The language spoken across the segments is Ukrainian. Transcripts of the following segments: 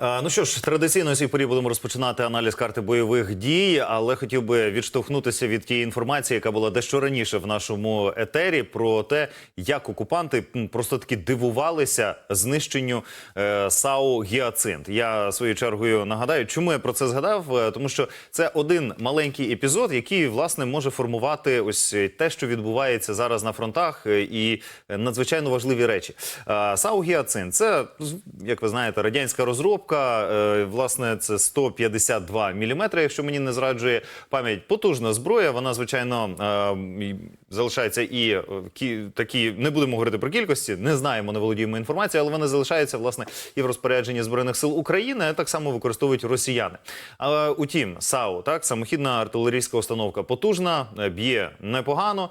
Е, Ну що ж, традиційно цій порі будемо розпочинати аналіз карти бойових дій, але хотів би відштовхнутися від тієї інформації, яка була дещо раніше в нашому етері, про те, як окупанти просто таки дивувалися знищенню е, САУ Гіацинт. Я своєю чергою нагадаю, чому я про це згадав, Е, тому що це один маленький епізод, який власне може формувати ось те, що відбувається зараз на фронтах, е, і надзвичайно важливі речі. Е, САУ Гіацинт це як ви знаєте, радянська розробка. Е, Власне, це 152 мм, якщо мені не зраджує пам'ять. Потужна зброя. Вона звичайно е, залишається і е, кі- такі. Не будемо говорити про кількості, не знаємо, не володіємо інформацією, але вона залишається власне і в розпорядженні збройних сил України. а Так само використовують росіяни. Але утім, САУ, так самохідна артилерійська установка потужна, б'є непогано,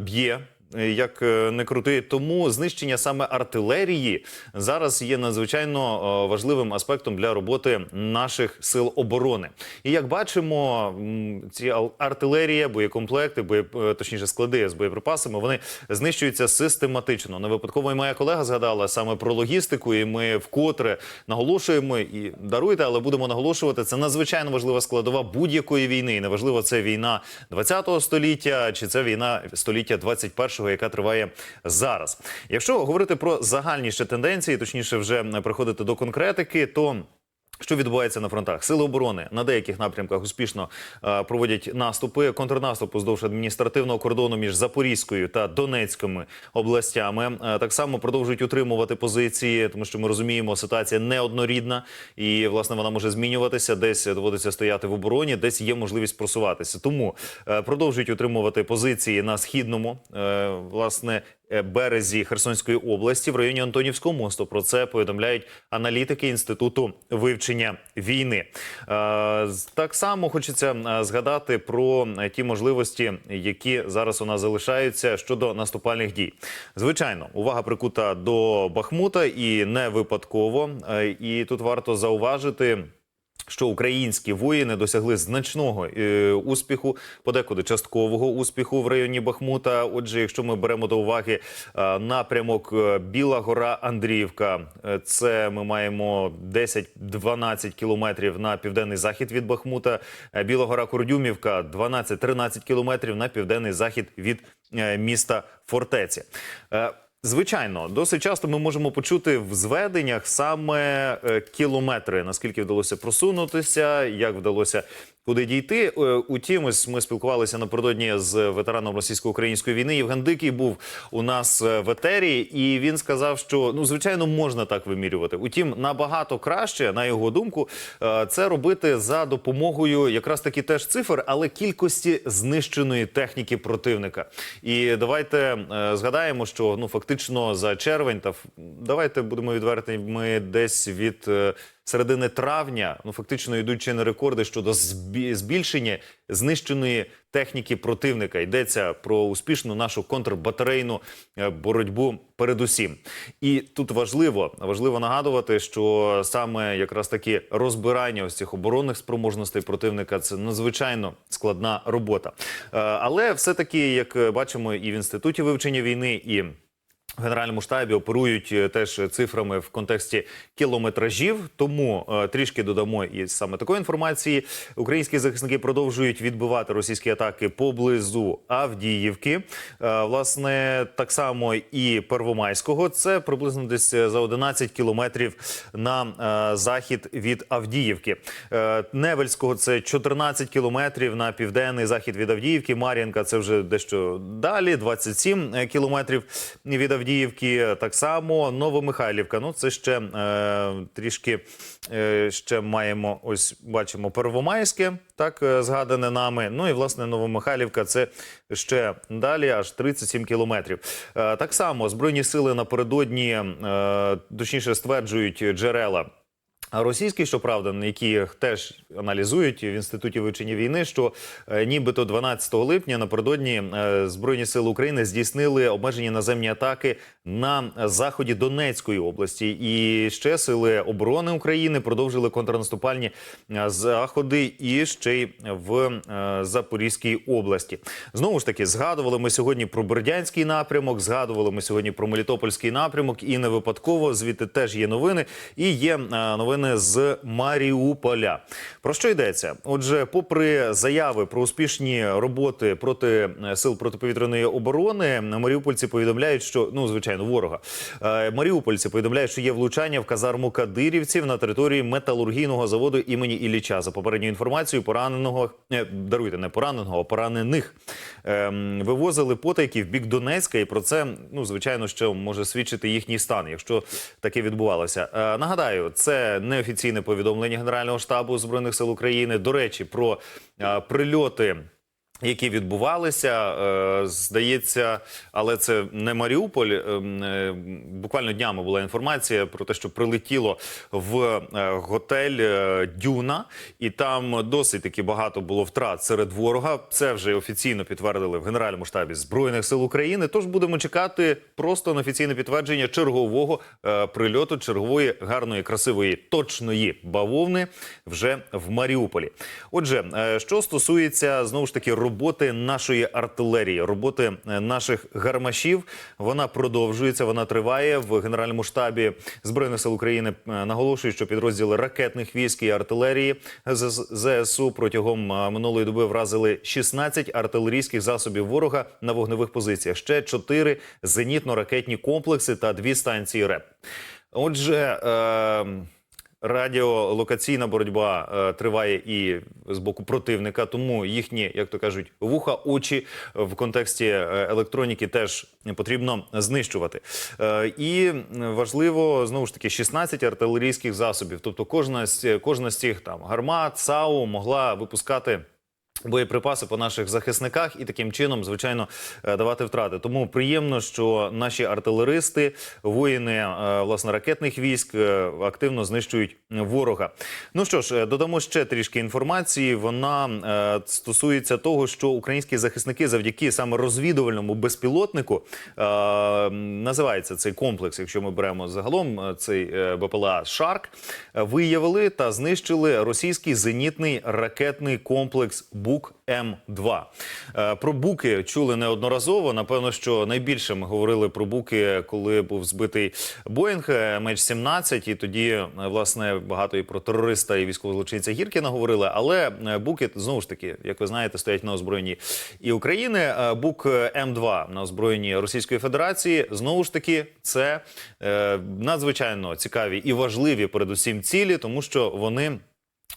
б'є як е, не крути. Тому знищення саме артилерії зараз є надзвичайно е, важливим аспектом для роботи наших сил оборони. І як бачимо, ці артилерія, боєкомплекти, боє, е, точніше склади з боєприпасами, вони знищуються систематично. Не випадково і моя колега згадала саме про логістику, і ми вкотре наголошуємо і даруйте, але будемо наголошувати. Це надзвичайно важлива складова будь-якої війни. І неважливо, це війна 20-го століття чи це війна століття 21-го, яка триває зараз. Якщо говорити про загальніші тенденції, точніше, вже приходити до конкретики, то що відбувається на фронтах? Сили оборони на деяких напрямках успішно е, проводять наступи, контрнаступ уздовж адміністративного кордону між Запорізькою та Донецькими областями. Е, так само продовжують утримувати позиції, тому що ми розуміємо, ситуація неоднорідна і власне вона може змінюватися. Десь доводиться стояти в обороні, десь є можливість просуватися. Тому е, продовжують утримувати позиції на східному е, власне березі Херсонської області в районі Антонівського мосту. Про це повідомляють аналітики інституту вивчення війни. Е, Так само хочеться е, згадати про е, ті можливості, які зараз у нас залишаються щодо наступальних дій. Звичайно, увага прикута до Бахмута і не випадково. Е, І тут варто зауважити що українські воїни досягли значного е, успіху, подекуди часткового успіху в районі Бахмута. Отже, якщо ми беремо до уваги е, напрямок е, Біла Гора Андріївка, е, це ми маємо 10-12 кілометрів на південний захід від Бахмута. Е, Біла Гора Курдюмівка 12-13 кілометрів на південний захід від е, міста Фортеці. Е, Звичайно, досить часто ми можемо почути в зведеннях саме е, кілометри, наскільки вдалося просунутися, як вдалося куди дійти. Е, Утім, ми спілкувалися напередодні з ветераном російсько-української війни. Євген Дикий був у нас е, в етері, і він сказав, що ну звичайно можна так вимірювати. Утім, набагато краще, на його думку, е, це робити за допомогою якраз таки теж цифр, але кількості знищеної техніки противника. І давайте згадаємо, що ну фактично за червень та давайте будемо відверті. Ми десь від середини травня, ну фактично йдуть не рекорди щодо збільшення знищеної техніки противника. Йдеться про успішну нашу контрбатарейну е, боротьбу. Передусім, і тут важливо важливо нагадувати, що саме якраз таки розбирання ось цих оборонних спроможностей противника це надзвичайно складна робота. Е, Але все таки, як бачимо, і в інституті вивчення війни, і Генеральному штабі оперують е, теж цифрами в контексті кілометражів. Тому е, трішки додамо і саме такої інформації. Українські захисники продовжують відбивати російські атаки поблизу Авдіївки. Е, власне, так само і Первомайського. Це приблизно десь за 11 кілометрів на захід від Авдіївки. Невельського це 14 кілометрів на південний захід від Авдіївки. Мар'їнка це вже дещо далі, 27 кілометрів від Авдіївки. Так само Новомихайлівка. Ну це ще е, трішки е, ще маємо. Ось бачимо Первомайське, так е, згадане нами. Ну і власне Новомихайлівка це ще далі, аж 37 кілометрів. Е, так само збройні сили напередодні, е, точніше стверджують джерела. А Російські, щоправда, які теж аналізують в інституті вивчення війни, що е, нібито 12 липня напередодні е, збройні сили України здійснили обмежені наземні атаки на заході Донецької області, і ще сили оборони України продовжили контрнаступальні е, заходи і ще й в Запорізькій області. Знову ж таки, згадували ми сьогодні про Бердянський напрямок, згадували ми сьогодні про Мелітопольський напрямок, і не випадково звідти теж є новини. І є новини України з Маріуполя. Про що йдеться? Отже, попри заяви про успішні роботи проти е, сил протиповітряної оборони, маріупольці повідомляють, що ну звичайно ворога Е, маріупольці повідомляють, що є влучання в казарму кадирівців на території металургійного заводу імені Ілліча. За попередньою інформацією, пораненого е, даруйте не пораненого, а поранених ем, вивозили потайки в бік Донецька, і про це ну звичайно що може свідчити їхній стан, якщо таке відбувалося. Нагадаю, це неофіційне повідомлення Генерального штабу збройних сил України. До речі, про прильоти. Які відбувалися, е, здається, але це не Маріуполь. Е, е, Буквально днями була інформація про те, що прилетіло в е, готель Дюна, і там досить таки багато було втрат серед ворога. Це вже офіційно підтвердили в Генеральному штабі збройних сил України. Тож будемо чекати просто на офіційне підтвердження чергового прильоту, чергової гарної, красивої, точної бавовни вже в Маріуполі. Отже, що стосується знову ж таки роботи нашої артилерії, роботи е, наших гармашів, вона продовжується, вона триває в Генеральному штабі збройних сил України. е, Наголошують, що підрозділи ракетних військ і артилерії ЗСУ протягом е, минулої доби вразили 16 артилерійських засобів ворога на вогневих позиціях. Ще 4 зенітно-ракетні комплекси та дві станції РЕП. Отже. Е- Радіолокаційна боротьба е, триває і з боку противника, тому їхні, як то кажуть, вуха, очі в контексті е, електроніки теж потрібно знищувати. Е, і важливо знову ж таки 16 артилерійських засобів. Тобто, кожна з кожна з цих там гармат, САУ могла випускати. Боєприпаси по наших захисниках і таким чином, звичайно, е, давати втрати. Тому приємно, що наші артилеристи, воїни е, власне ракетних військ е, активно знищують ворога. Ну що ж, додамо ще трішки інформації. Вона стосується того, що українські захисники завдяки саме розвідувальному безпілотнику називається цей комплекс, якщо ми беремо загалом цей БПЛА Шарк, виявили та знищили російський зенітний ракетний комплекс Бук М2. Е, Про буки чули неодноразово. Напевно, що найбільше ми говорили про буки, коли був збитий Боїнг MH17, і тоді е, власне багато і про терориста і військового злочинця Гіркіна говорили. Але е, буки знову ж таки, як ви знаєте, стоять на озброєнні і України. Е, Бук М2 на озброєнні Російської Федерації. Знову ж таки, це е, надзвичайно цікаві і важливі, передусім, цілі, тому що вони.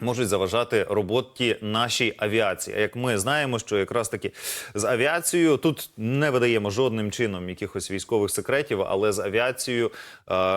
Можуть заважати роботі нашій авіації. А як ми знаємо, що якраз таки з авіацією тут не видаємо жодним чином якихось військових секретів, але з авіацією е,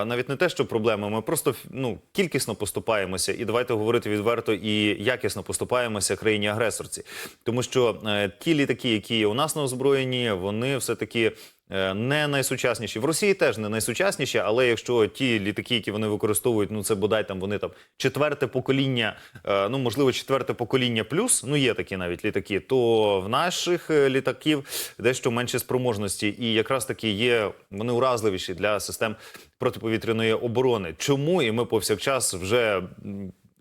навіть не те, що проблема, ми просто ну кількісно поступаємося, і давайте говорити відверто і якісно поступаємося країні агресорці, тому що е, ті літаки, які у нас на озброєнні, вони все таки. Е, Не найсучасніші в Росії теж не найсучасніші, але якщо ті літаки, які вони використовують, ну це бодай там вони там четверте покоління, е, ну можливо, четверте покоління плюс, ну є такі навіть літаки, то в наших е, літаків дещо менше спроможності, і якраз таки є вони уразливіші для систем протиповітряної оборони. Чому і ми повсякчас вже.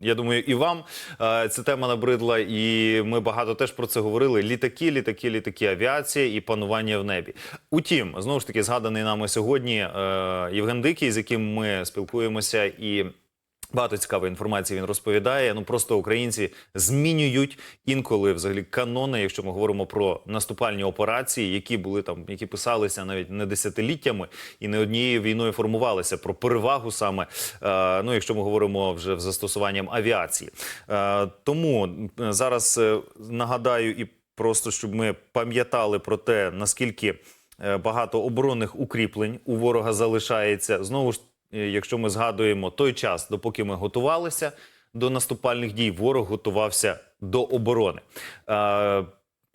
Я думаю, і вам е, ця тема набридла, і ми багато теж про це говорили. Літаки, літаки, літаки, авіація і панування в небі. Утім, знову ж таки, згаданий нами сьогодні е, Євген Дикий, з яким ми спілкуємося, і багато цікавої інформації він розповідає. Ну просто українці змінюють інколи взагалі канони, якщо ми говоримо про наступальні операції, які були там, які писалися навіть не десятиліттями і не однією війною формувалися про перевагу саме. Е, ну, якщо ми говоримо вже в застосуванням авіації. Е, тому е, зараз е, нагадаю і просто щоб ми пам'ятали про те, наскільки е, багато оборонних укріплень у ворога залишається. Знову ж, якщо ми згадуємо той час, допоки ми готувалися до наступальних дій, ворог готувався до оборони. Е,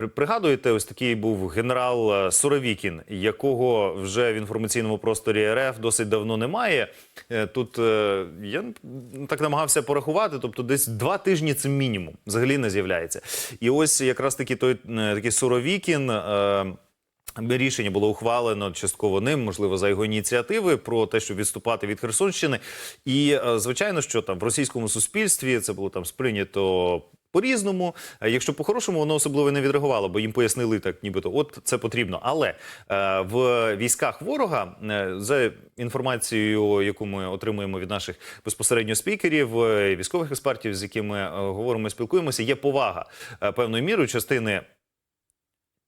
Пригадуєте, ось такий був генерал е, Суровікін, якого вже в інформаційному просторі РФ досить давно немає. Е, Тут е, я так намагався порахувати, тобто десь два тижні це мінімум взагалі не з'являється. І ось якраз таки той е, такий Суровікін. Рішення було ухвалено частково ним, можливо, за його ініціативи про те, щоб відступати від Херсонщини. І е, звичайно, що там в російському суспільстві це було там сприйнято по-різному. Е, Якщо по-хорошому, воно особливо не відреагувало, бо їм пояснили так, нібито от це потрібно. Але е, в військах ворога, за інформацією, яку ми отримуємо від наших безпосередньо спікерів, військових експертів, з якими говоримо, спілкуємося, є повага е, певною мірою частини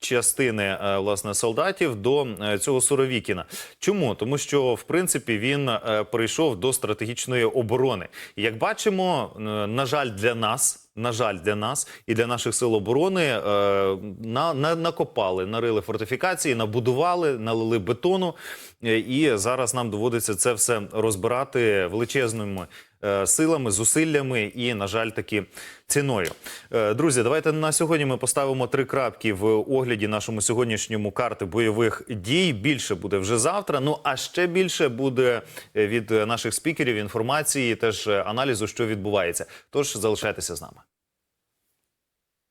частини е, власне солдатів до е, цього Суровікіна. Чому? Тому що в принципі він прийшов до стратегічної оборони. Як бачимо, е, на жаль, для нас. На жаль, для нас і для наших сил оборони е, на, на, накопали, нарили фортифікації, набудували, налили бетону, е, і зараз нам доводиться це все розбирати величезними е, силами, зусиллями і, на жаль, таки ціною. Друзі, давайте на сьогодні ми поставимо три крапки в огляді нашому сьогоднішньому карти бойових дій. Більше буде вже завтра. Ну а ще більше буде від наших спікерів інформації, теж аналізу, що відбувається. Тож залишайтеся з нами.